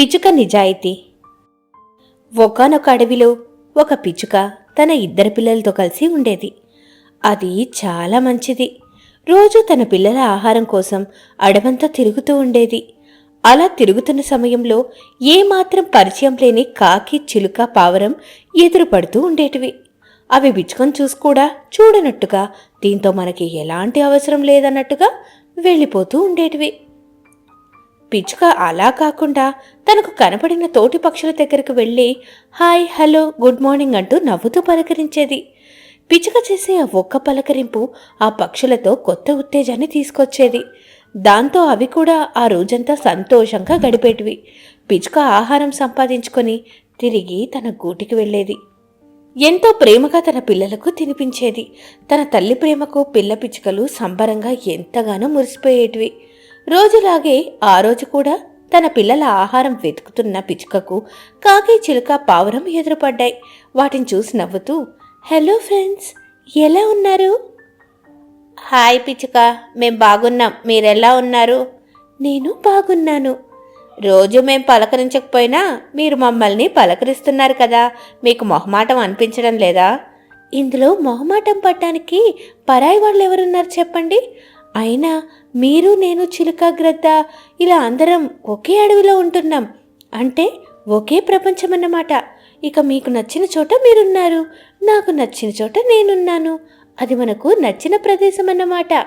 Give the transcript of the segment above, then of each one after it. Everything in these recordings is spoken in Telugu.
పిచ్చుక నిజాయితీ. ఒకనొక అడవిలో ఒక పిచ్చుక తన ఇద్దరు పిల్లలతో కలిసి ఉండేది. అది చాలా మంచిది. రోజు తన పిల్లల ఆహారం కోసం అడవంతా తిరుగుతూ ఉండేది. అలా తిరుగుతున్న సమయంలో ఏమాత్రం పరిచయం లేని కాకి చిలుక పావరం ఎదురుపడుతూ ఉండేటివి. అవి బిచ్చుకొని చూసుకూడా చూడనట్టుగా దీంతో మనకి ఎలాంటి అవసరం లేదన్నట్టుగా వెళ్ళిపోతూ ఉండేటివి. పిచ్చుక అలా కాకుండా తనకు కనపడిన తోటి పక్షుల దగ్గరకు వెళ్ళి హాయ్ హలో గుడ్ మార్నింగ్ అంటూ నవ్వుతూ పలకరించేది. పిచ్చుక చేసే ఆ ఒక్క పలకరింపు ఆ పక్షులతో కొత్త ఉత్తేజాన్ని తీసుకొచ్చేది. దాంతో అవి కూడా ఆ రోజంతా సంతోషంగా గడిపేటివి. పిచ్చుక ఆహారం సంపాదించుకొని తిరిగి తన గూటికి వెళ్ళేది. ఎంతో ప్రేమగా తన పిల్లలకు తినిపించేది. తన తల్లి ప్రేమకు పిల్ల పిచ్చుకలు సంబరంగా ఎంతగానో మురిసిపోయేటివి. రోజులాగే ఆ రోజు కూడా తన పిల్లల ఆహారం వెతుకుతున్న పిచ్చుకకు కాకి చిలుక పావురం ఎదురుపడ్డాయి. వాటిని చూసి నవ్వుతూ హలో ఫ్రెండ్స్ ఎలా ఉన్నారు? హాయ్ పిచ్చుక మేం బాగున్నాం. మీరెలా ఉన్నారు? నేను బాగున్నాను. రోజు మేం పలకరించకపోయినా మీరు మమ్మల్ని పలకరిస్తున్నారు కదా. మీకు మొహమాటం అనిపించడం లేదా? ఇందులో మొహమాటం పట్టడానికి పరాయి వాళ్ళు ఎవరున్నారు చెప్పండి. అయినా మీరు నేను చిలుక గ్రద్ద ఇలా అందరం ఒకే అడవిలో ఉంటున్నాం. అంటే ఒకే ప్రపంచం అన్నమాట. ఇక మీకు నచ్చిన చోట మీరున్నారు. నాకు నచ్చిన చోట నేనున్నాను. అది మనకు నచ్చిన ప్రదేశం అన్నమాట.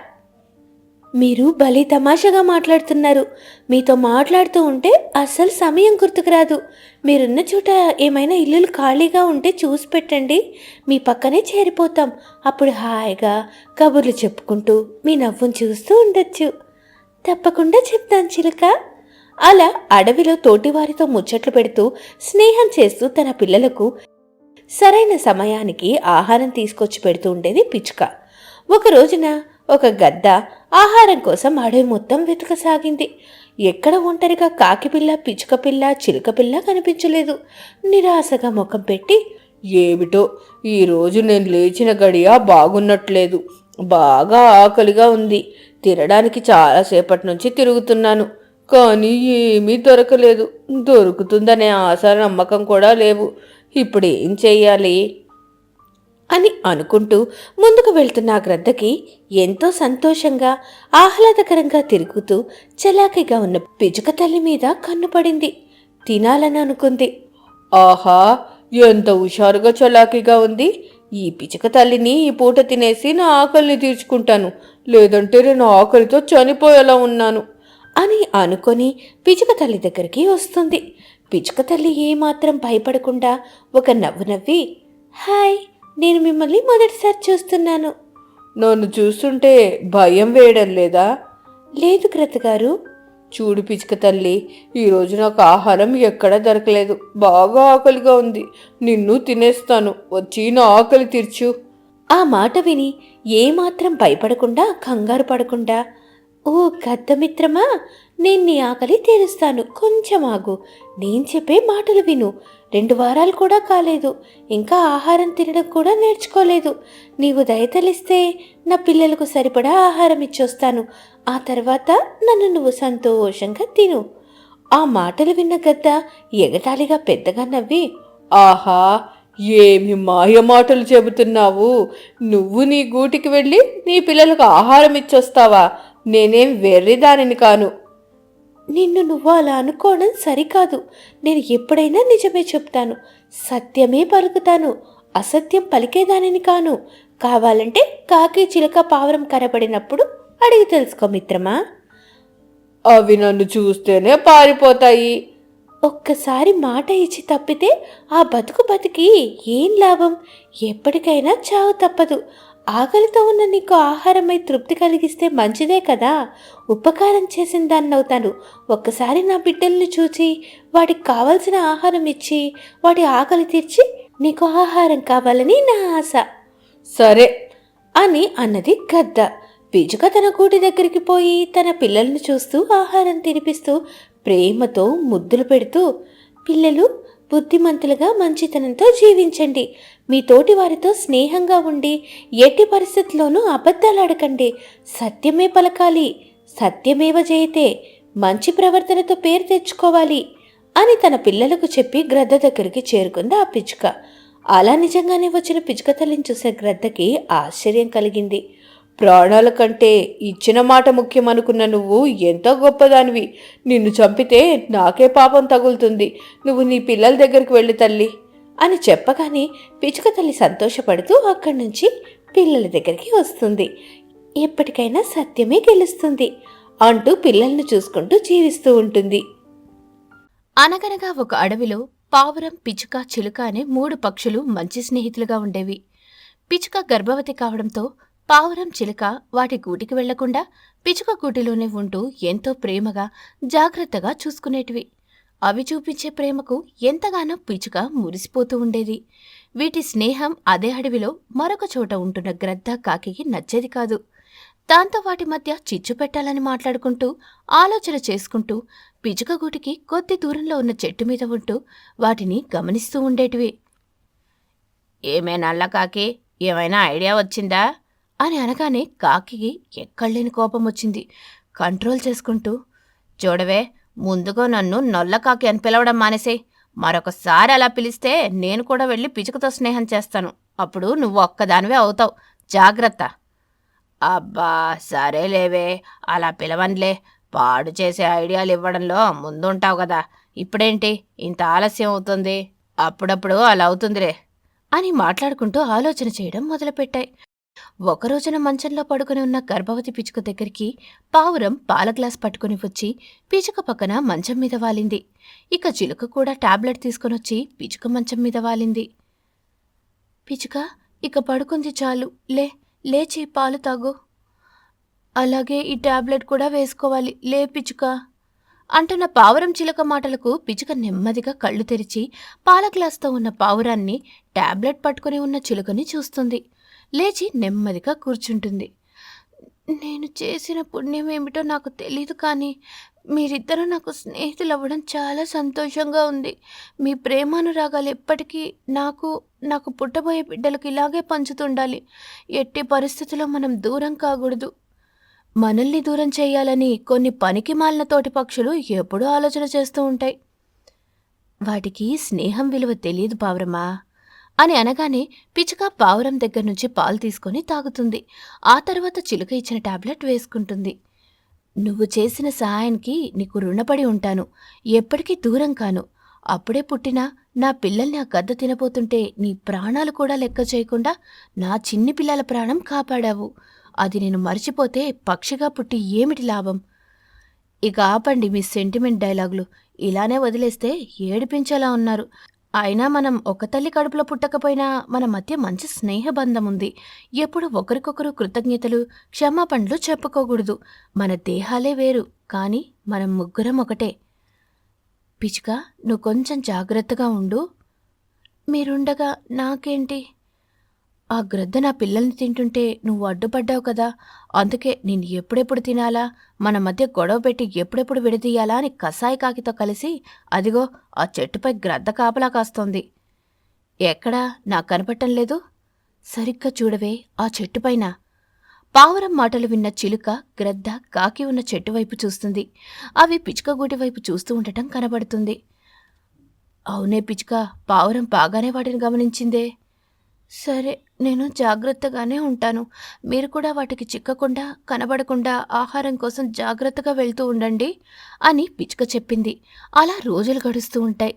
మీరు భలే తమాషాగా మాట్లాడుతున్నారు. మీతో మాట్లాడుతూ ఉంటే అస్సలు సమయం గుర్తుకురాదు మీరున్న చోట ఏమైనా ఇల్లులు ఖాళీగా ఉంటే చూసి పెట్టండి. మీ పక్కనే చేరిపోతాం. అప్పుడు హాయిగా కబుర్లు చెప్పుకుంటూ మీ నవ్వును చూస్తూ ఉండొచ్చు. తప్పకుండా చెప్తాను చిలుక. అలా అడవిలో తోటివారితో ముచ్చట్లు పెడుతూ స్నేహం చేస్తూ తన పిల్లలకు సరైన సమయానికి ఆహారం తీసుకొచ్చి పెడుతూ ఉండేది పిచ్చుక. ఒక రోజున ఒక గద్ద ఆహారం కోసం అడవి మొత్తం వెతకసాగింది. ఎక్కడ ఒంటరిగా కాకిపిల్ల పిచ్చుకపిల్ల చిలుకపిల్ల పిల్ల చిలుక పిల్ల కనిపించలేదు. నిరాశగా ముఖం పెట్టి ఏమిటో ఈరోజు నేను లేచిన గడియ బాగున్నట్లేదు. బాగా ఆకలిగా ఉంది. తినడానికి చాలాసేపటి నుంచి తిరుగుతున్నాను. కానీ ఏమీ దొరకలేదు. దొరుకుతుందనే ఆశ నమ్మకం కూడా లేవు. ఇప్పుడు ఏం చెయ్యాలి? అని అనుకుంటూ ముందుకు వెళ్తున్న ఆ గ్రద్దకి ఎంతో సంతోషంగా ఆహ్లాదకరంగా తిరుగుతూ చలాకీగా ఉన్న పిచుక తల్లి మీద కన్ను పడింది. తినాలని అనుకుంది. ఆహా ఎంత హుషారుగా చలాకీగా ఉంది. ఈ పిచక తల్లిని ఈ పూట తినేసి నా ఆకలిని తీర్చుకుంటాను. లేదంటే నేను ఆకలితో చనిపోయేలా ఉన్నాను. అని అనుకొని పిచుక తల్లి దగ్గరికి వస్తుంది. పిచుక తల్లి ఏమాత్రం భయపడకుండా ఒక నవ్వు నవ్వి హాయ్ నేను మిమ్మల్ని మొదటిసారి చూస్తున్నాను. నన్ను చూస్తుంటే భయం వేయడం లేదా? లేదు గ్రద్ద గారు. చూడు పిచ్చుక తల్లి ఈరోజు నాకు ఆహారం ఎక్కడా దొరకలేదు. బాగా ఆకలిగా ఉంది. నిన్ను తినేస్తాను. వచ్చి నా ఆకలి తీర్చు. ఆ మాట విని ఏమాత్రం భయపడకుండా కంగారు పడకుండా ఓ గద్దమిత్రమా నేను నీ ఆకలి తీరుస్తాను. కొంచెం ఆగు. నేను చెప్పే మాటలు విను. రెండు వారాలు కూడా కాలేదు. ఇంకా ఆహారం తినడం కూడా నేర్చుకోలేదు. నీవు దయతలిస్తే నా పిల్లలకు సరిపడా ఆహారం ఇచ్చొస్తాను. ఆ తర్వాత నన్ను నువ్వు సంతోషంగా తిను. ఆ మాటలు విన్న గద్ద ఎగటాలిగా పెద్దగా నవ్వి ఆహా! ఏమి మాయ మాటలు చెబుతున్నావు? నువ్వు నీ గూటికి వెళ్ళి నీ పిల్లలకు ఆహారం ఇచ్చొస్తావా? నేనేం వెర్రిదానిని కాను. నిన్ను నువ్వు అలా అనుకోవడం సరికాదు. నేను ఎప్పుడైనా నిజమే చెప్తాను. సత్యమే పలుకుతాను. అసత్యం పలికేదానిని కాను. కావాలంటే కాకి చిలక పావరం కనబడినప్పుడు అడిగి తెలుసుకో మిత్రమా. అవి నన్ను చూస్తేనే పారిపోతాయి. ఒక్కసారి మాట ఇచ్చి తప్పితే ఆ బతుకు బతికి ఏం లాభం? ఎప్పటికైనా చావు తప్పదు. ఆకలితో ఉన్న నీకు ఆహారమై తృప్తి కలిగిస్తే మంచిదే కదా. ఉపకారం చేసిన దాన్ని అవుతాను. ఒక్కసారి నా బిడ్డల్ని చూచి వాటికి కావలసిన ఆహారం ఇచ్చి వాటి ఆకలి తీర్చి నీకు ఆహారం కావాలని నా ఆశ. సరే అని అన్నది గద్ద. పిజుక తన కూటి దగ్గరికి పోయి తన పిల్లల్ని చూస్తూ ఆహారం తినిపిస్తూ ప్రేమతో ముద్దులు పెడుతూ పిల్లలు బుద్ధిమంతులుగా మంచితనంతో జీవించండి. మీ తోటి వారితో స్నేహంగా ఉండి ఎట్టి పరిస్థితుల్లోనూ అబద్ధాలు అడకండి సత్యమే పలకాలి. సత్యమేవ జయితే. మంచి ప్రవర్తనతో పేరు తెచ్చుకోవాలి అని తన పిల్లలకు చెప్పి గ్రద్ద దగ్గరికి చేరుకుంది ఆ పిచ్చుక. అలా నిజంగానే వచ్చిన పిచ్చుక తల్లిని చూసే గ్రద్దకి ఆశ్చర్యం కలిగింది. ప్రాణాల కంటే ఇచ్చిన మాట ముఖ్యమనుకున్న నువ్వు ఎంతో గొప్పదానివి. నిన్ను చంపితే నాకే పాపం తగులుతుంది. నువ్వు నీ పిల్లల దగ్గరికి వెళ్ళి తల్లి. అని చెప్పగానే పిచ్చుక తల్లి సంతోషపడుతూ అక్కడి నుంచి పిల్లల దగ్గరికి వస్తుంది. ఎప్పటికైనా సత్యమే గెలుస్తుంది అంటూ పిల్లల్ని చూసుకుంటూ జీవిస్తూ ఉంటుంది. అనగనగా ఒక అడవిలో పావురం పిచ్చుక చిలుక అనే మూడు పక్షులు మంచి స్నేహితులుగా ఉండేవి. పిచ్చుక గర్భవతి కావడంతో పావురం చిలుక వాటి గూటికి వెళ్ళకుండా పిచ్చుక గూటిలోనే ఉంటూ ఎంతో ప్రేమగా జాగ్రత్తగా చూసుకునేటివి. అవి చూపించే ప్రేమకు ఎంతగానో పిచ్చుక మురిసిపోతూ ఉండేది. వీటి స్నేహం అదే అడవిలో మరొక చోట ఉంటున్న గ్రద్ద కాకికి నచ్చేది కాదు. దాంతో వాటి మధ్య చిచ్చు పెట్టాలని మాట్లాడుకుంటూ ఆలోచన చేసుకుంటూ పిచుక గూటికి కొద్ది దూరంలో ఉన్న చెట్టు మీద ఉంటూ వాటిని గమనిస్తూ ఉండేటివి. ఏమైనా అల్లా కాకి? ఏమైనా ఐడియా వచ్చిందా? అని అనగానే కాకి ఎక్కడలేని కోపం వచ్చింది. కంట్రోల్ చేసుకుంటూ చూడవే ముందుగా నన్ను నల్లకాకి అని పిలవడం మానేసే మరొకసారి అలా పిలిస్తే నేను కూడా వెళ్ళి పిచుకతో స్నేహం చేస్తాను. అప్పుడు నువ్వు ఒక్కదానివే అవుతావు. జాగ్రత్త. అబ్బా సరేలేవే. అలా పిలవన్లే పాడు చేసే ఐడియాలు ఇవ్వడంలో ముందుంటావు కదా. ఇప్పుడేంటి? ఇంత ఆలస్యం అవుతుంది. అప్పుడప్పుడు అలా అవుతుందిరే అని మాట్లాడుకుంటూ ఆలోచన చేయడం మొదలుపెట్టాయి. ఒక రోజున మంచంలో పడుకుని ఉన్న గర్భవతి పిచుక దగ్గరికి పావురం పాల గ్లాస్ పట్టుకుని వచ్చి పిచుక పక్కన మంచం మీద వాలింది. ఇక చిలుక కూడా టాబ్లెట్ తీసుకునొచ్చి పిచుక మంచం మీద వాలింది. పిచుక ఇక పడుకుంది చాలు. లే లేచి పాలు తాగు. అలాగే ఈ టాబ్లెట్ కూడా వేసుకోవాలి. లే పిచుక అంటున్న పావురం చిలుక మాటలకు పిచుక నెమ్మదిగా కళ్ళు తెరిచి పాల గ్లాస్తో ఉన్న పావురాన్ని టాబ్లెట్ పట్టుకుని ఉన్న చిలుకని చూస్తుంది. లేచి నెమ్మదిగా కూర్చుంటుంది. నేను చేసిన పుణ్యం ఏమిటో నాకు తెలీదు కానీ మీరిద్దరూ నాకు స్నేహితులు అవ్వడం చాలా సంతోషంగా ఉంది. మీ ప్రేమానురాగాలు ఎప్పటికీ నాకు నాకు పుట్టబోయే బిడ్డలకు ఇలాగే పంచుతుండాలి. ఎట్టి పరిస్థితుల్లో మనం దూరం కాకూడదు. మనల్ని దూరం చేయాలని కొన్ని పనికి మాలిన తోటి పక్షులు ఎప్పుడూ ఆలోచన చేస్తూ ఉంటాయి. వాటికి స్నేహం విలువ తెలియదు పావురమా అని అనగానే పిచుక పావురం దగ్గర నుంచి పాలు తీసుకొని తాగుతుంది. ఆ తర్వాత చిలుక ఇచ్చిన టాబ్లెట్ వేసుకుంటుంది. నువ్వు చేసిన సహాయానికి నీకు రుణపడి ఉంటాను. ఎప్పటికీ దూరం కాను. అప్పుడే పుట్టిన నా పిల్లల్ని ఆ గద్ద తినబోతుంటే నీ ప్రాణాలు కూడా లెక్క చేయకుండా నా చిన్ని పిల్లల ప్రాణం కాపాడావు. అది నేను మర్చిపోతే పక్షిగా పుట్టి ఏమిటి లాభం? ఇక ఆపండి మీ సెంటిమెంట్ డైలాగులు. ఇలానే వదిలేస్తే ఏడిపించేలా ఉన్నారు. అయినా మనం ఒక తల్లి కడుపులో పుట్టకపోయినా మన మధ్య మంచి స్నేహబంధం ఉంది ఎప్పుడు ఒకరికొకరు కృతజ్ఞతలు క్షమాపణలు చెప్పుకోకూడదు. మన దేహాలే వేరు కానీ మనం ముగ్గురం ఒకటే. పిచుక నువ్వు కొంచెం జాగ్రత్తగా ఉండు. మీరుండగా నాకేంటి? ఆ గ్రద్ద నా పిల్లల్ని తింటుంటే నువ్వు అడ్డుపడ్డావు కదా. అందుకే నేను ఎప్పుడెప్పుడు తినాలా? మన మధ్య గొడవ పెట్టి ఎప్పుడెప్పుడు విడదీయాలా అని కసాయి కాకితో కలిసి అదిగో ఆ చెట్టుపై గ్రద్ద కాపలా కాస్తోంది. ఎక్కడా? నాకు కనపట్టం లేదు. సరిగ్గా చూడవే ఆ చెట్టుపైన. పావురం మాటలు విన్న చిలుక గ్రద్ద కాకి ఉన్న చెట్టు వైపు చూస్తుంది. అవి పిచ్చుకగూటి వైపు చూస్తూ ఉండటం కనబడుతుంది. అవునే పిచ్చుక పావురం బాగానే వాటిని గమనించిందే. సరే నేను జాగ్రత్తగానే ఉంటాను. మీరు కూడా వాటికి చిక్కకుండా కనబడకుండా ఆహారం కోసం జాగ్రత్తగా వెళ్తూ ఉండండి అని పిచ్చుక చెప్పింది. అలా రోజులు గడుస్తూ ఉంటాయి.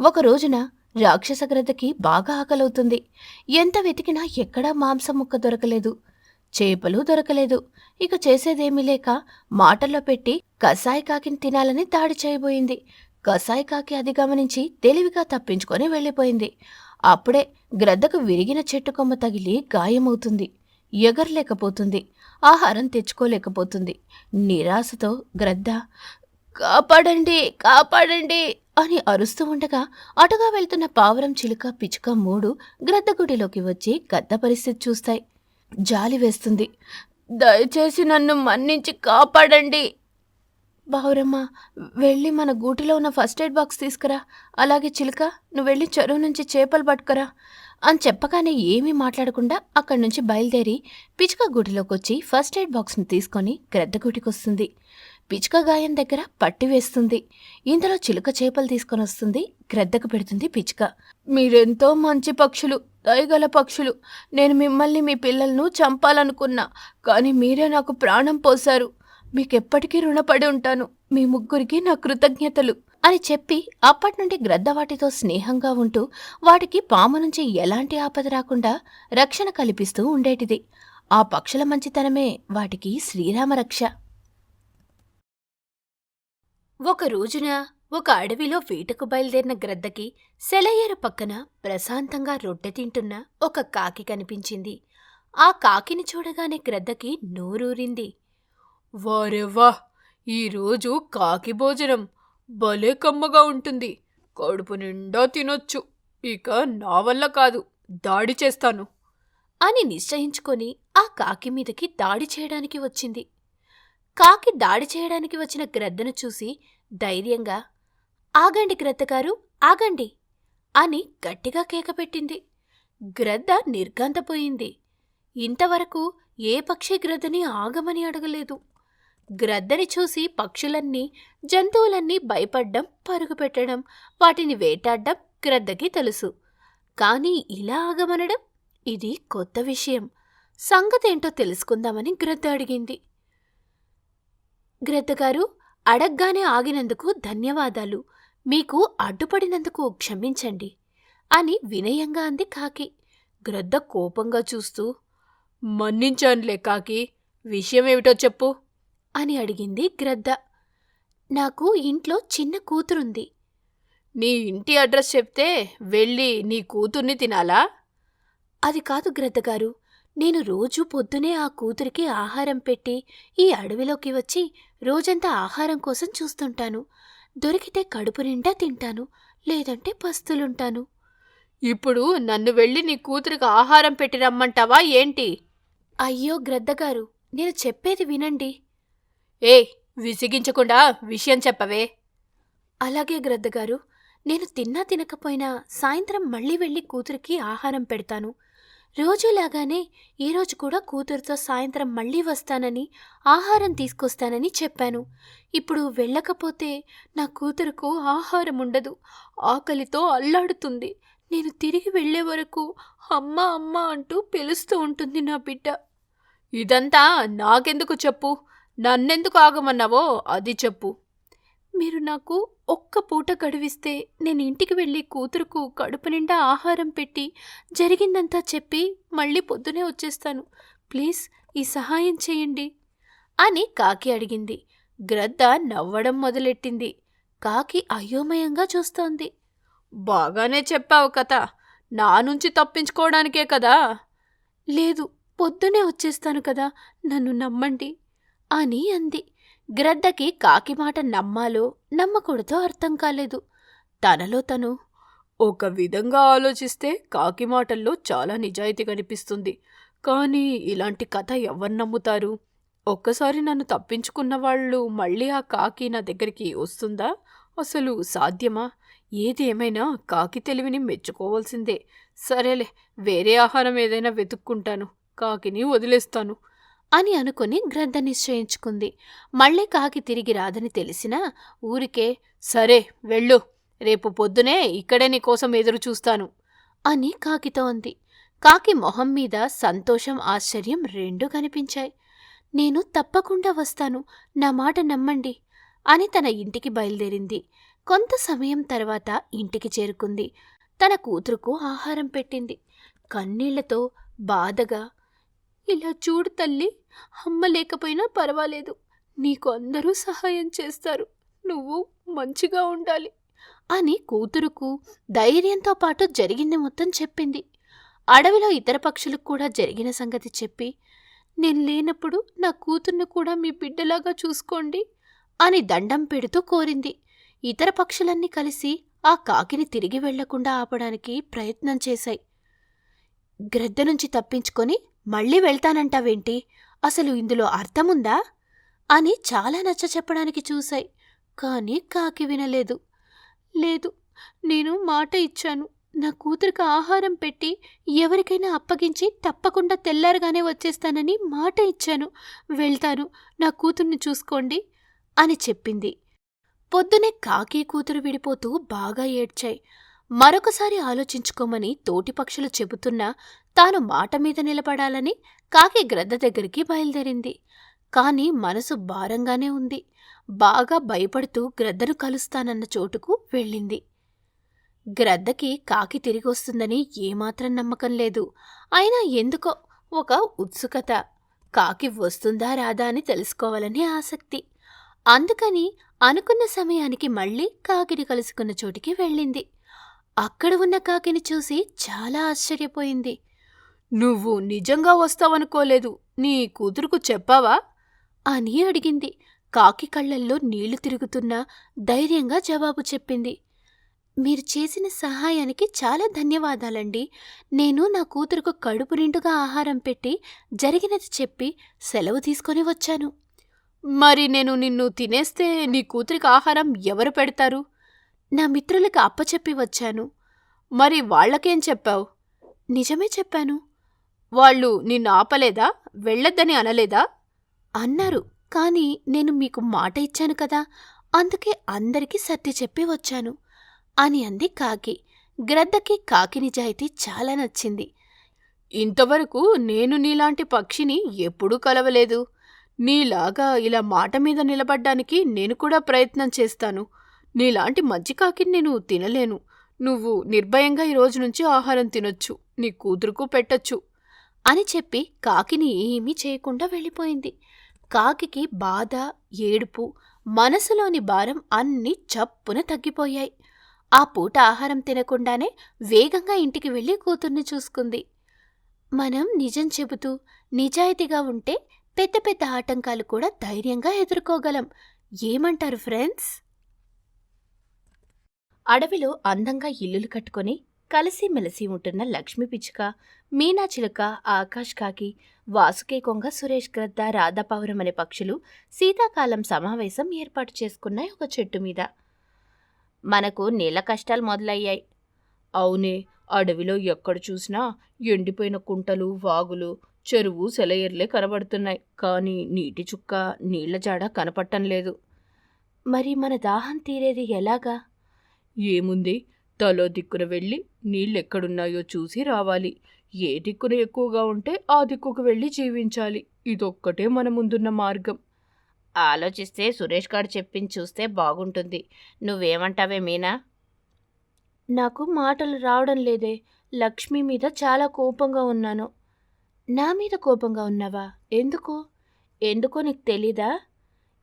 ఒక రోజున రాక్షస గ్రద్దకి బాగా ఆకలవుతుంది. ఎంత వెతికినా ఎక్కడా మాంసం ముక్క దొరకలేదు. చేపలు దొరకలేదు. ఇక చేసేదేమీ లేక మాటల్లో పెట్టి కసాయి కాకిని తినాలని దాడి చేయబోయింది. కసాయి కాకి అది గమనించి తెలివిగా తప్పించుకొని వెళ్ళిపోయింది. అప్పుడే గ్రద్దకు విరిగిన చెట్టు కొమ్మ తగిలి గాయమవుతుంది. ఎగరలేకపోతుంది. ఆహారం తెచ్చుకోలేకపోతుంది. నిరాశతో గ్రద్ద కాపాడండి కాపాడండి అని అరుస్తూ ఉండగా అటుగా వెళ్తున్న పావురం చిలుక పిచుక మూడు గ్రద్ద గుడిలోకి వచ్చి గద్ద పరిస్థితి చూస్తాయి. జాలి వేస్తుంది. దయచేసి నన్ను మన్నించి కాపాడండి బావురమ్మ వెళ్ళి మన గూటిలో ఉన్న ఫస్ట్ ఎయిడ్ బాక్స్ తీసుకురా. అలాగే చిలుక నువ్వు వెళ్ళి చెరువు నుంచి చేపలు పట్టుకురా. అని చెప్పగానే ఏమీ మాట్లాడకుండా అక్కడి నుంచి బయలుదేరి పిచుక గూటిలోకి వచ్చి ఫస్ట్ ఎయిడ్ బాక్స్ని తీసుకొని గ్రద్ద గూటికి వస్తుంది పిచ్చుక గాయం దగ్గర పట్టి వేస్తుంది. ఇంతలో చిలుక చేపలు తీసుకొని వస్తుంది గ్రద్దకు పెడుతుంది పిచ్చుక. మీరెంతో మంచి పక్షులు దయగల పక్షులు. నేను మిమ్మల్ని మీ పిల్లలను చంపాలనుకున్నా కానీ మీరే నాకు ప్రాణం పోశారు. మీకెప్పటికీ రుణపడి ఉంటాను. మీ ముగ్గురికి నా కృతజ్ఞతలు అని చెప్పి అప్పటి నుండి గ్రద్ద వాటితో స్నేహంగా ఉంటూ వాటికి పాము నుంచి ఎలాంటి ఆపద రాకుండా రక్షణ కల్పిస్తూ ఉండేటిది. ఆ పక్షుల మంచితనమే వాటికి శ్రీరామ రక్ష. ఒక రోజున ఒక అడవిలో వేటకు బయలుదేరిన గ్రద్దకి సెలయేరు పక్కన ప్రశాంతంగా రొట్టె తింటున్న ఒక కాకి కనిపించింది. ఆ కాకిని చూడగానే గ్రద్దకి నోరూరింది. వారెవ్వా ఈరోజు కాకి భోజనం భలే కమ్మగా ఉంటుంది. కడుపు నిండా తినొచ్చు. ఇక నా వల్ల కాదు దాడి చేస్తాను. అని నిశ్చయించుకొని ఆ కాకి మీదకి దాడి చేయడానికి వచ్చింది. కాకి దాడి చేయడానికి వచ్చిన గ్రద్దను చూసి ధైర్యంగా ఆగండి గ్రద్దగారు ఆగండి అని గట్టిగా కేకపెట్టింది గ్రద్ద నిర్గంతపోయింది ఇంతవరకు ఏ పక్షి గ్రద్దని ఆగమని అడగలేదు. గ్రద్దని చూసి పక్షులన్నీ జంతువులన్నీ భయపడ్డం పరుగుపెట్టడం వాటిని వేటాడడం గ్రద్దకి తెలుసు. కానీ ఇలా ఆగమనడం? ఇది కొత్త విషయం. సంగతేంటో తెలుసుకుందామని గ్రద్ద అడిగింది. గ్రద్దగారు అడగ్గానే ఆగినందుకు ధన్యవాదాలు. మీకు అడ్డుపడినందుకు క్షమించండి అని వినయంగా అంది కాకి. గ్రద్ద కోపంగా చూస్తూ మన్నించానులే కాకి విషయమేమిటో చెప్పు. అని అడిగింది గ్రద్ద. నాకు ఇంట్లో చిన్న కూతురుంది. నీ ఇంటి అడ్రస్ చెప్తే వెళ్ళి నీ కూతుర్ని తినాలా? అది కాదు గ్రద్దగారు నేను రోజూ పొద్దునే ఆ కూతురికి ఆహారం పెట్టి ఈ అడవిలోకి వచ్చి రోజంతా ఆహారం కోసం చూస్తుంటాను. దొరికితే కడుపు నిండా తింటాను లేదంటే పస్తులుంటాను. ఇప్పుడు నన్ను వెళ్ళి నీ కూతురికి ఆహారం పెట్టి రమ్మంటావా ఏంటి? అయ్యో గ్రద్దగారు నేను చెప్పేది వినండి. ఏ విసిగించకుండా విషయం చెప్పవే. అలాగే గ్రద్దగారు నేను తిన్నా తినకపోయినా సాయంత్రం మళ్ళీ వెళ్ళి కూతురికి ఆహారం పెడతాను. రోజులాగానే ఈరోజు కూడా కూతురుతో సాయంత్రం మళ్ళీ వస్తానని ఆహారం తీసుకొస్తానని చెప్పాను. ఇప్పుడు వెళ్ళకపోతే నా కూతురుకు ఆహారం ఉండదు. ఆకలితో అల్లాడుతుంది. నేను తిరిగి వెళ్ళే వరకు అమ్మ అమ్మ అంటూ పిలుస్తూ ఉంటుంది నా బిడ్డ. ఇదంతా నాకెందుకు చెప్పు? నన్నెందుకు ఆగమన్నావో అది చెప్పు. మీరు నాకు ఒక్క పూట గడివిస్తే నేను ఇంటికి వెళ్ళి కూతురుకు కడుపు నిండా ఆహారం పెట్టి జరిగిందంతా చెప్పి మళ్ళీ పొద్దునే వచ్చేస్తాను. ప్లీజ్ ఈ సహాయం చేయండి. అని కాకి అడిగింది. గ్రద్ద నవ్వడం మొదలెట్టింది. కాకి అయోమయంగా చూస్తోంది. బాగానే చెప్పావు కథ. నా నుంచి తప్పించుకోవడానికే కదా. లేదు పొద్దునే వచ్చేస్తాను కదా. నన్ను నమ్మండి. అని అంది. గ్రద్దకి కాకి మాట నమ్మాలో నమ్మకూడదో అర్థం కాలేదు. తనలో తను ఒక విధంగా ఆలోచిస్తే కాకి మాటల్లో చాలా నిజాయితీ కనిపిస్తుంది. కానీ ఇలాంటి కథ ఎవరు నమ్ముతారు? ఒక్కసారి నన్ను తప్పించుకున్న వాళ్ళు మళ్ళీ ఆ కాకి నా దగ్గరికి వస్తుందా? అసలు సాధ్యమా? ఏది ఏమైనా కాకి తెలివిని మెచ్చుకోవాల్సిందే. సరేలే వేరే ఆహారం ఏదైనా వెతుక్కుంటాను. కాకిని వదిలేస్తాను. అని అనుకుని గ్రంథ నిశ్చయించుకుంది. మళ్ళీ కాకి తిరిగి రాదని తెలిసినా ఊరికే సరే వెళ్ళు. రేపు పొద్దునే ఇక్కడే నీకోసం ఎదురు చూస్తాను అని కాకితో అంది. కాకి మొహం మీద సంతోషం ఆశ్చర్యం రెండూ కనిపించాయి. నేను తప్పకుండా వస్తాను. నా మాట నమ్మండి అని తన ఇంటికి బయలుదేరింది. కొంత సమయం తర్వాత ఇంటికి చేరుకుంది. తన కూతురుకు ఆహారం పెట్టింది. కన్నీళ్ళతో బాధగా ఇలా చూడు తల్లి అమ్మ లేకపోయినా పర్వాలేదు. నీకు అందరూ సహాయం చేస్తారు. నువ్వు మంచిగా ఉండాలి అని కూతురుకు ధైర్యంతో పాటు జరిగింది మొత్తం చెప్పింది. అడవిలో ఇతర పక్షులకు కూడా జరిగిన సంగతి చెప్పి నేను లేనప్పుడు నా కూతుర్ని కూడా మీ బిడ్డలాగా చూసుకోండి అని దండం పెడుతూ కోరింది. ఇతర పక్షులన్నీ కలిసి ఆ కాకిని తిరిగి వెళ్ళకుండా ఆపడానికి ప్రయత్నం చేశాయి. గ్రద్ద నుంచి తప్పించుకొని మళ్ళీ వెళ్తానంటావేంటి? అసలు ఇందులో అర్థముందా? అని చాలా నచ్చ చెప్పడానికి చూశాయి. కానీ కాకి వినలేదు. లేదు నేను మాట ఇచ్చాను. నా కూతురికి ఆహారం పెట్టి ఎవరికైనా అప్పగించి తప్పకుండా తెల్లారగానే వచ్చేస్తానని మాట ఇచ్చాను. వెళ్తాను నా కూతుర్ని చూసుకోండి అని చెప్పింది. పొద్దునే కాకి కూతురు విడిపోతూ బాగా ఏడ్చాయి. మరొకసారి ఆలోచించుకోమని తోటి పక్షులు చెబుతున్నా తాను మాట మీద నిలబడాలని కాకి గ్రద్ద దగ్గరికి బయలుదేరింది. కాని మనసు భారంగానే ఉంది. బాగా భయపడుతూ గ్రద్దను కలుస్తానన్న చోటుకు వెళ్ళింది. గ్రద్దకి కాకి తిరిగొస్తుందని ఏమాత్రం నమ్మకం లేదు. అయినా ఎందుకో ఒక ఉత్సుకత. కాకి వస్తుందా రాదా అని తెలుసుకోవాలని ఆసక్తి. అందుకని అనుకున్న సమయానికి మళ్ళీ కాకిని కలుసుకున్న చోటికి వెళ్ళింది. అక్కడ ఉన్న కాకిని చూసి చాలా ఆశ్చర్యపోయింది. నువ్వు నిజంగా వస్తావనుకోలేదు. నీ కూతురుకు చెప్పావా? అని అడిగింది. కాకి కళ్ళల్లో నీళ్ళు తిరుగుతున్నా ధైర్యంగా జవాబు చెప్పింది. మీరు చేసిన సహాయానికి చాలా ధన్యవాదాలండి. నేను నా కూతురుకు కడుపు నిండుగా ఆహారం పెట్టి జరిగినది చెప్పి సెలవు తీసుకొని వచ్చాను. మరి నేను నిన్ను తినేస్తే నీ కూతురికి ఆహారం ఎవరు పెడతారు? నా మిత్రులకు అప్పచెప్పి వచ్చాను. మరి వాళ్ళకేం చెప్పావు? నిజమే చెప్పాను. వాళ్ళు నిన్ను ఆపలేదా? వెళ్ళొద్దని అనలేదా? అన్నారు. కానీ నేను మీకు మాట ఇచ్చాను కదా. అందుకే అందరికీ సర్ది చెప్పి వచ్చాను. అని అంది కాకి. గ్రద్దకి కాకి నిజాయితీ చాలా నచ్చింది. ఇంతవరకు నేను నీలాంటి పక్షిని ఎప్పుడూ కలవలేదు. నీలాగా ఇలా మాట మీద నిలబడ్డానికి నేను కూడా ప్రయత్నం చేస్తాను. నీలాంటి మజ్జికాకిని కాకిని నేను తినలేను. నువ్వు నిర్భయంగా ఈ రోజు నుంచి ఆహారం తినొచ్చు. నీ కూతురుకు పెట్టొచ్చు. అని చెప్పి కాకిని ఏమీ చేయకుండా వెళ్ళిపోయింది. కాకికి బాధ ఏడుపు మనసులోని భారం అన్నీ చప్పున తగ్గిపోయాయి. ఆ పూట ఆహారం తినకుండానే వేగంగా ఇంటికి వెళ్ళి కూతుర్ని చూసుకుంది. మనం నిజం చెబుతూ నిజాయితీగా ఉంటే పెద్ద పెద్ద ఆటంకాలు కూడా ధైర్యంగా ఎదుర్కోగలం. ఏమంటారు ఫ్రెండ్స్? అడవిలో అందంగా ఇల్లులు కట్టుకొని కలిసిమెలిసి ఉంటున్న లక్ష్మీ పిచ్చుక మీనా చిలుక ఆకాష్ కాకి వాసుకే కొంగ సురేష్ గ్రద్ద రాధాపౌరం అనే పక్షులు శీతాకాలం సమావేశం ఏర్పాటు చేసుకున్నాయి ఒక చెట్టు మీద. మనకు నీళ్ళ కష్టాలు మొదలయ్యాయి. అవునే అడవిలో ఎక్కడ చూసినా ఎండిపోయిన కుంటలు వాగులు చెరువు సెలయర్లే కనబడుతున్నాయి. కానీ నీటి చుక్క నీళ్ళ జాడ కనపట్టం లేదు మరి మన దాహం తీరేది ఎలాగా? ఏముంది? తలో దిక్కున వెళ్ళి నీళ్ళెక్కడున్నాయో చూసి రావాలి. ఏ దిక్కున ఎక్కువగా ఉంటే ఆ దిక్కుకు వెళ్ళి జీవించాలి. ఇదొక్కటే మన ముందున్న మార్గం. ఆలోచిస్తే సురేష్ గారు చెప్పింది చూస్తే బాగుంటుంది. నువ్వేమంటావే మీనా? నాకు మాటలు రావడం లేదే. లక్ష్మి మీద చాలా కోపంగా ఉన్నాను. నా మీద కోపంగా ఉన్నావా? ఎందుకు? ఎందుకో నీకు తెలీదా?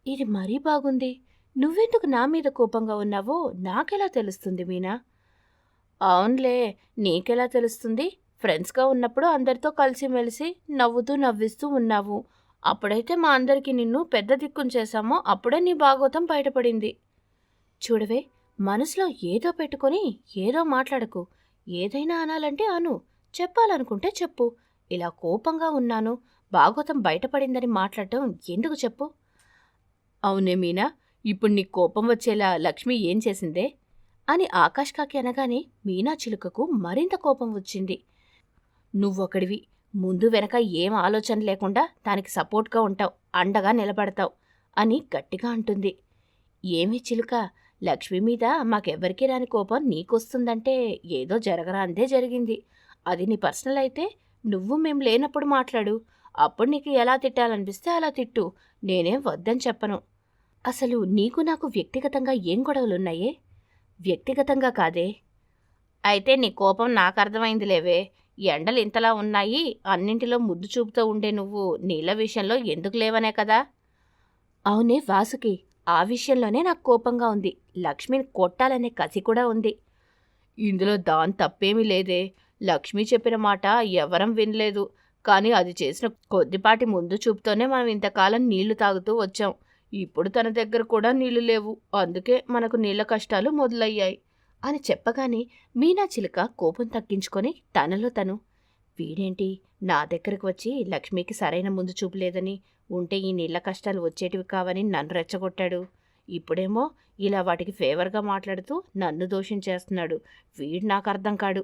ఇది మరీ బాగుంది. నువ్వెందుకు నా మీద కోపంగా ఉన్నావో నాకెలా తెలుస్తుంది మీనా? అవునులే నీకెలా తెలుస్తుంది? ఫ్రెండ్స్గా ఉన్నప్పుడు అందరితో కలిసిమెలిసి నవ్వుతూ నవ్విస్తూ ఉన్నావు. అప్పుడైతే మా అందరికీ నిన్ను పెద్ద దిక్కును చేశామో అప్పుడే నీ భాగవతం బయటపడింది. చూడవే మనసులో ఏదో పెట్టుకొని ఏదో మాట్లాడకు. ఏదైనా అనాలంటే అను. చెప్పాలనుకుంటే చెప్పు. ఇలా కోపంగా ఉన్నాను భాగవతం బయటపడిందని మాట్లాడటం ఎందుకు చెప్పు? అవునే మీనా ఇప్పుడు నీ కోపం వచ్చేలా లక్ష్మి ఏం చేసిందే? అని ఆకాష్ కాకి అనగానే మీనా చిలుకకు మరింత కోపం వచ్చింది. నువ్వొకడివి ముందు వెనక ఏం ఆలోచన లేకుండా దానికి సపోర్ట్గా ఉంటావు అండగా నిలబడతావు అని గట్టిగా అంటుంది. ఏమి చిలుక లక్ష్మి మీద మాకెవ్వరికీ రాని కోపం నీకొస్తుందంటే ఏదో జరగరాందే జరిగింది. అది నీ పర్సనల్ అయితే నువ్వు మేం లేనప్పుడు మాట్లాడు. అప్పుడు నీకు ఎలా తిట్టాలనిపిస్తే అలా తిట్టు. నేనేం వద్దని చెప్పను. అసలు నీకు నాకు వ్యక్తిగతంగా ఏం గొడవలున్నాయే? వ్యక్తిగతంగా కాదే. అయితే నీ కోపం నాకు అర్థమైంది లేవే ఎండలు ఇంతలా ఉన్నాయి అన్నింటిలో ముద్దు చూపుతూ ఉండే నువ్వు నీళ్ళ విషయంలో ఎందుకు లేవనే కదా? అవునే వాసుకి ఆ విషయంలోనే నాకు కోపంగా ఉంది. లక్ష్మిని కొట్టాలనే కసి కూడా ఉంది. ఇందులో దాని తప్పేమీ లేదే. లక్ష్మి చెప్పిన మాట ఎవరం వినలేదు. కానీ అది చేసిన కొద్దిపాటి ముందు చూపుతోనే మనం ఇంతకాలం నీళ్ళు తాగుతూ వచ్చాం. ఇప్పుడు తన దగ్గర కూడా నీళ్ళు లేవు. అందుకే మనకు నీళ్ళ కష్టాలు మొదలయ్యాయి అని చెప్పగానే మీనా చిలుక కోపం తగ్గించుకొని తనలో తను వీడేంటి? నా దగ్గరకు వచ్చి లక్ష్మికి సరైన ముందు చూపు లేదని ఉంటే ఈ నీళ్ళ కష్టాలు వచ్చేటివి కావని నన్ను రెచ్చగొట్టాడు. ఇప్పుడేమో ఇలా వాటికి ఫేవర్గా మాట్లాడుతూ నన్ను దోషించేస్తున్నాడు. వీడు నాకు అర్థం కాడు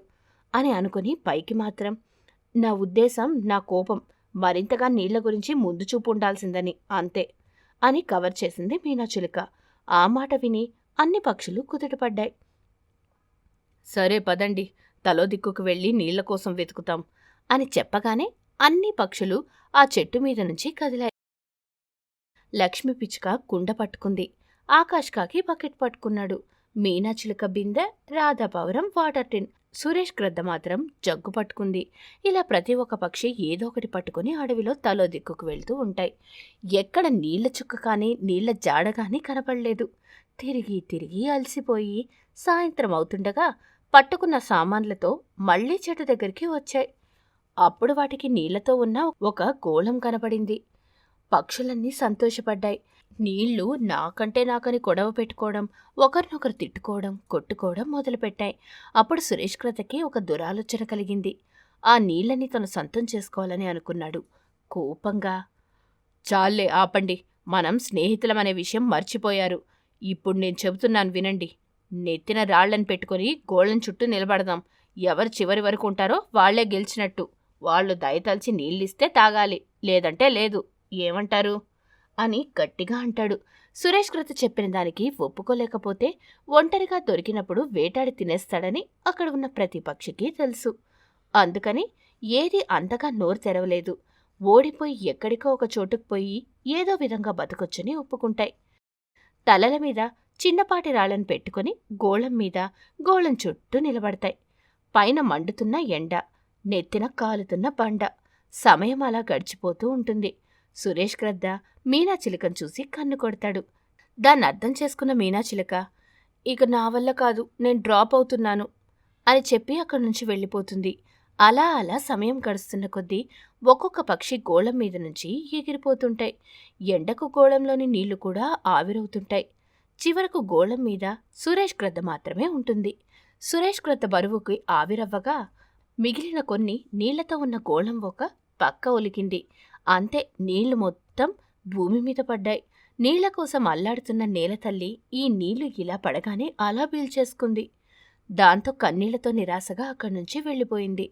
అని అనుకుని పైకి మాత్రం నా ఉద్దేశం నా కోపం మరింతగా నీళ్ళ గురించి ముందు చూపు ఉండాల్సిందని అంతే. అని కవర్ చేసింది మీనాచిలుక ఆ మాట విని అన్ని పక్షులు కుదుటపడ్డాయి. సరే పదండి తలో దిక్కుకు వెళ్ళి నీళ్ళ కోసం వెతుకుతాం అని చెప్పగానే అన్ని పక్షులు ఆ చెట్టు మీద నుంచి కదిలాయి. లక్ష్మి పిచ్చుక కుండ పట్టుకుంది. ఆకాష్ కాకి బకెట్ పట్టుకున్నాడు. మీనాచిలుక బిందె రాధాపావురం వాటర్ టిన్ సురేష్ గ్రద్ద మాత్రం జగ్గు పట్టుకుంది. ఇలా ప్రతి ఒక్క పక్షి ఏదో ఒకటి పట్టుకుని అడవిలో తలో దిక్కుకు వెళ్తూ ఉంటాయి. ఎక్కడ నీళ్ళ చుక్క కానీ నీళ్ళ జాడ కానీ కనపడలేదు. తిరిగి తిరిగి అలసిపోయి సాయంత్రం అవుతుండగా పట్టుకున్న సామాన్లతో మళ్ళీ చెట్టు దగ్గరికి వచ్చాయి. అప్పుడు వాటికి నీళ్ళతో ఉన్న ఒక గోళం కనపడింది. పక్షులన్నీ సంతోషపడ్డాయి. నీళ్ళు నాకంటే నాకని గొడవ పెట్టుకోవడం ఒకరినొకరు తిట్టుకోవడం కొట్టుకోవడం మొదలుపెట్టాయి. అప్పుడు సురేష్ క్రతకి ఒక దురాలోచన కలిగింది. ఆ నీళ్ళని తను సొంతం చేసుకోవాలని అనుకున్నాడు. కోపంగా చాలే ఆపండి. మనం స్నేహితులమనే విషయం మర్చిపోయారు. ఇప్పుడు నేను చెబుతున్నాను వినండి. నెత్తిన రాళ్ళను పెట్టుకొని గోళ్ళని చుట్టూ నిలబడదాం. ఎవరు చివరి వరకు ఉంటారో వాళ్ళే గెలిచినట్టు. వాళ్ళు దయతలిచి నీళ్ళిస్తే తాగాలి. లేదంటే లేదు. ఏమంటారు? అని గట్టిగా అంటాడు. సురేష్ కృత చెప్పిన దానికి ఒప్పుకోలేకపోతే ఒంటరిగా దొరికినప్పుడు వేటాడి తినేస్తాడని అక్కడ ఉన్న ప్రతి పక్షికి తెలుసు. అందుకని ఏది అంతగా నోరు తెరవలేదు. ఓడిపోయి ఎక్కడికో ఒక చోటుకు పోయి ఏదో విధంగా బతకొచ్చని ఒప్పుకుంటాయి. తలల మీద చిన్నపాటి రాళ్ళను పెట్టుకుని గోళం మీద గోళం చుట్టూ నిలబడతాయి. పైన మండుతున్న ఎండ నెత్తిన కాలుతున్న బండ సమయం అలా గడిచిపోతూ ఉంటుంది. సురేష్ గ్రద్ద మీనాచిలకను చూసి కన్ను కొడతాడు. దాన్ని అర్థం చేసుకున్న మీనాచిలక ఇక నా వల్ల కాదు నేను డ్రాప్ అవుతున్నాను అని చెప్పి అక్కడి నుంచి వెళ్ళిపోతుంది. అలా అలా సమయం గడుస్తున్న కొద్దీ ఒక్కొక్క పక్షి గోళం మీద నుంచి ఎగిరిపోతుంటాయి. ఎండకు గోళంలోని నీళ్ళు కూడా ఆవిరవుతుంటాయి. చివరకు గోళం మీద సురేష్ గ్రద్ద మాత్రమే ఉంటుంది. సురేష్ గ్రద్ద బరువుకి ఆవిరవ్వగా మిగిలిన కొన్ని నీళ్ళతో ఉన్న గోళం ఒక పక్క ఒలికింది. అంతే నీళ్ళు మొత్తం భూమి మీద పడ్డాయి. నీళ్ళ కోసం అల్లాడుతున్న నేల తల్లి ఈ నీళ్ళు ఇలా పడగానే అలా పీల్చేసుకుంది. దాంతో కన్నీళ్ళతో నిరాశగా అక్కడి నుంచి వెళ్ళిపోయింది.